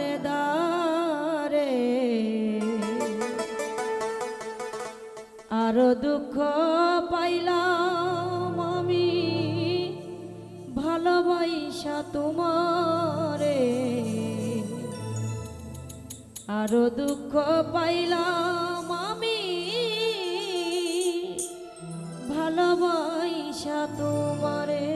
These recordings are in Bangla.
দারে দারে আরও দুঃখ পাইলাম আমি ভালোবাসা তোমারে। আরও দুঃখ পাইলাম আমি ভালোবাসা তোমারে।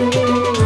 Thank you.